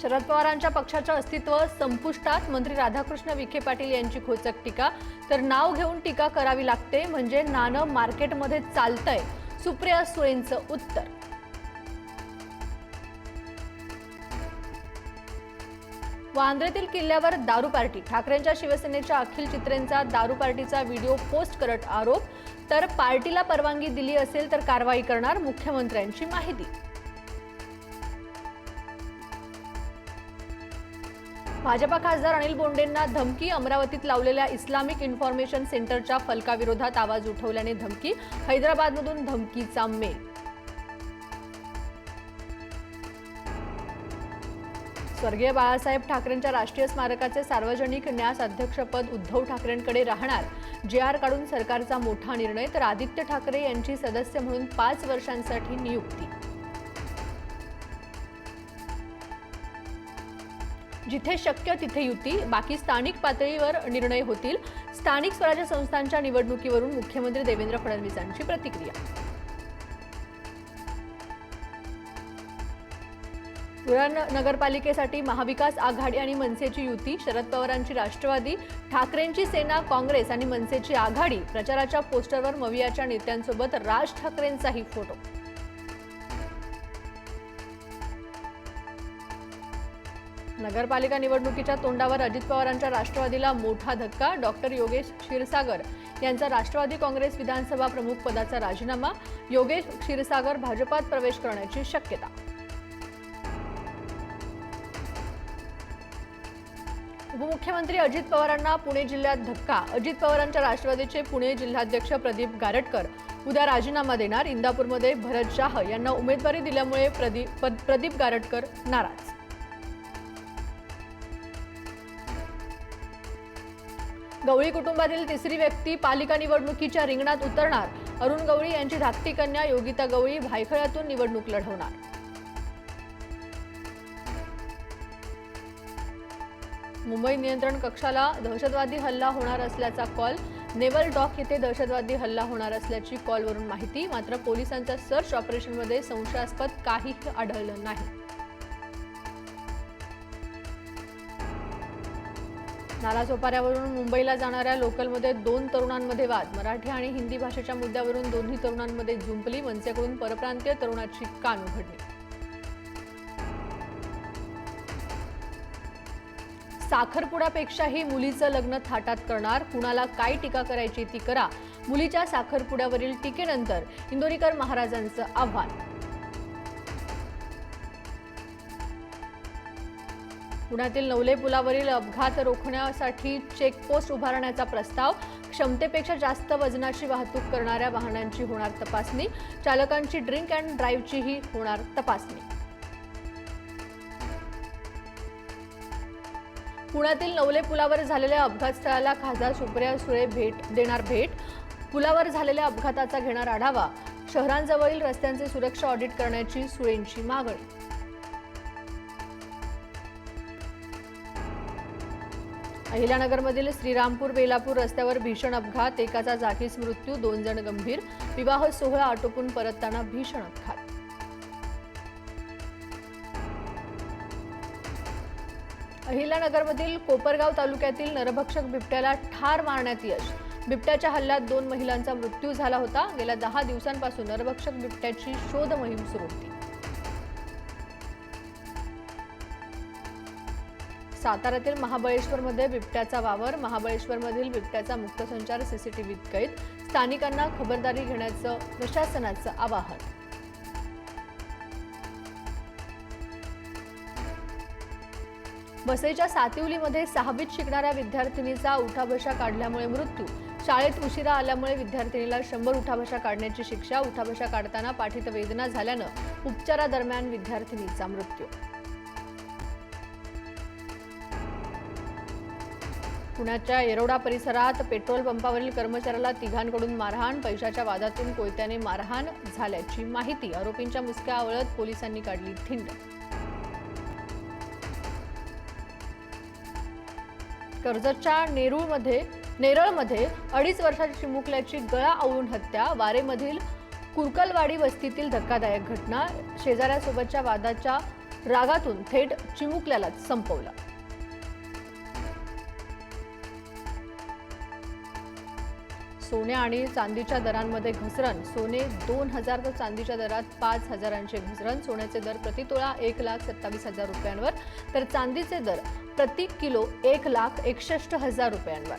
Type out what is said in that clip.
शरद पवारांच्या पक्षाचं अस्तित्व संपुष्टात मंत्री राधाकृष्ण विखे पाटील यांची खोचक टीका. तर नाव घेऊन टीका करावी लागते म्हणजे नाणं मार्केटमध्ये चालतंय. सुप्रिया सुळेंचं उत्तर. वांद्रेतील किल्ल्यावर दारू पार्टी. ठाकरेंच्या शिवसेनेच्या अखिल चित्रेंचा दारू पार्टीचा व्हिडिओ पोस्ट करत आरोप. तर पार्टीला परवानगी दिली असेल तर कारवाई करणार मुख्यमंत्र्यांची माहिती. भाजपा खासदार अनिल बोंडेंना धमकी अमरावतीत लावलेल्या इस्लामिक इन्फॉर्मेशन सेंटरच्या फलकाविरोधात आवाज उठवल्याने धमकी हैदराबादमधून धमकीचा मेल. स्वर्गीय बाळासाहेब ठाकरेंच्या राष्ट्रीय स्मारकाचे सार्वजनिक न्यास अध्यक्षपद उद्धव ठाकरेंकडे राहणार. जे आर काढून सरकारचा मोठा निर्णय तर आदित्य ठाकरे यांची सदस्य म्हणून पाच वर्षांसाठी नियुक्ती. जिथे शक्य तिथे युती बाकी स्थानिक पातळीवर निर्णय होतील. स्थानिक स्वराज्य संस्थांच्या निवडणुकीवरून मुख्यमंत्री देवेंद्र फडणवीसांची प्रतिक्रिया. उरण नगरपालिकेसाठी महाविकास आघाडी आणि मनसेची युती शरद पवारांची राष्ट्रवादी ठाकरेंची सेना काँग्रेस आणि मनसेची आघाडी प्रचाराच्या पोस्टरवर मवियाच्या नेत्यांसोबत राज ठाकरेंचाही फोटो नगरपालिका निवडणुकीच्या तोंडावर अजित पवारांच्या राष्ट्रवादीला मोठा धक्का डॉक्टर योगेश क्षीरसागर यांचा राष्ट्रवादी काँग्रेस विधानसभा प्रमुख पदाचा राजीनामा योगेश क्षीरसागर भाजपात प्रवेश करण्याची शक्यता. उपमुख्यमंत्री अजित पवारांना पुणे जिल्ह्यात धक्का. अजित पवारांच्या राष्ट्रवादीचे पुणे जिल्हाध्यक्ष प्रदीप गारटकर उद्या राजीनामा देणार. इंदापूरमध्ये भरत शाह यांना उमेदवारी दिल्यामुळे प्रदीप पद- प्रदीप गारटकर नाराज. गवळी कुटुंबातील तिसरी व्यक्ती पालिका निवडणुकीच्या रिंगणात उतरणार. अरुण गवळी यांची धाकटी कन्या योगिता गवळी भायखळ्यातून निवडणूक लढवणार. मुंबई नियंत्रण कक्षाला दहशतवादी हल्ला होणार असल्याचा कॉल. नेवल डॉक येथे दहशतवादी हल्ला होणार असल्याची कॉलवरून माहिती. मात्र पोलिसांच्या सर्च ऑपरेशनमध्ये संशयास्पद काहीही आढळलं नाही. नालासोपाऱ्यावरून मुंबईला जाणाऱ्या लोकलमध्ये दोन तरुणांमध्ये वाद. मराठी आणि हिंदी भाषेच्या मुद्द्यावरून दोन्ही तरुणांमध्ये झुंपली मनसेकडून परप्रांतीय तरुणाची कान उघडली. साखरपुड्यापेक्षाही मुलीचं लग्न थाटात करणार. कुणाला काय टीका करायची ती करा. मुलीच्या साखरपुड्यावरील टीकेनंतर इंदोरीकर महाराजांचं आव्हान. पुण्यातील नवले पुलावरील अपघात रोखण्यासाठी चेकपोस्ट उभारण्याचा प्रस्ताव क्षमतेपेक्षा जास्त वजनाची वाहतूक करणाऱ्या वाहनांची होणार तपासणी चालकांची ड्रिंक अँड ड्राईव्हचीही होणार तपासणी. पुण्यातील नवले पुलावर झालेल्या अपघात स्थळाला खासदार सुप्रिया सुळे भेट देणार भेट. पुलावर झालेल्या अपघाताचा घेणार आढावा शहरांजवळील रस्त्यांचे सुरक्षा ऑडिट करण्याची सुळेंची मागणी. अहिल्यानगरमधील श्रीरामपूर बेलापूर रस्त्यावर भीषण अपघात. एकाचा जागीच मृत्यू दोन जण गंभीर. विवाह सोहळा आटोपून परतताना भीषण अपघात. अहिल्यानगरमधील कोपरगाव तालुक्यातील नरभक्षक बिबट्याला ठार मारण्यात यश. बिबट्याच्या हल्ल्यात दोन महिलांचा मृत्यू झाला होता. गेल्या दहा दिवसांपासून नरभक्षक बिबट्याची शोध मोहीम सुरू होती. साताऱ्यातील महाबळेश्वरमध्ये बिबट्याचा वावर महाबळेश्वरमधील बिबट्याचा मुक्त संचार सीसीटीव्हीत कैद. स्थानिकांना खबरदारी घेण्याचं प्रशासनाचं आवाहन. वसईच्या सातिवलीमध्ये सहावीत शिकणाऱ्या विद्यार्थिनीचा उठाबशा काढल्यामुळे मृत्यू. शाळेत उशिरा आल्यामुळे विद्यार्थिनीला शंभर उठाबशा काढण्याची शिक्षा उठाबशा काढताना पाठीत वेदना झाल्यानं उपचारादरम्यान विद्यार्थिनीचा मृत्यू. पुण्याच्या येरोडा परिसरात पेट्रोल पंपावरील कर्मचाऱ्याला तिघांकडून मारहाण पैशाच्या वादातून कोयत्याने मारहाण झाल्याची माहिती आरोपींच्या मुसक्या आवळत पोलिसांनी काढली थिंड. कर्जतच्या नेरूळमध्ये नेरळमध्ये अडीच वर्षाची चिमुकल्याची गळा आवळून हत्या वारेमधील कुरकलवाडी वस्तीतील धक्कादायक घटना शेजाऱ्यासोबतच्या वादाच्या रागातून थेट चिमुकल्यालाच संपवला. सोने आणि चांदीच्या दरांमध्ये घसरण. सोने दोन हजार तर चांदीच्या दरात पाच हजारांचे घसरण. सोन्याचे दर प्रति तोळा एक लाख सत्तावीस हजार रुपयांवर. तर चांदीचे दर प्रति किलो एक लाख एकसष्ट हजार रुपयांवर.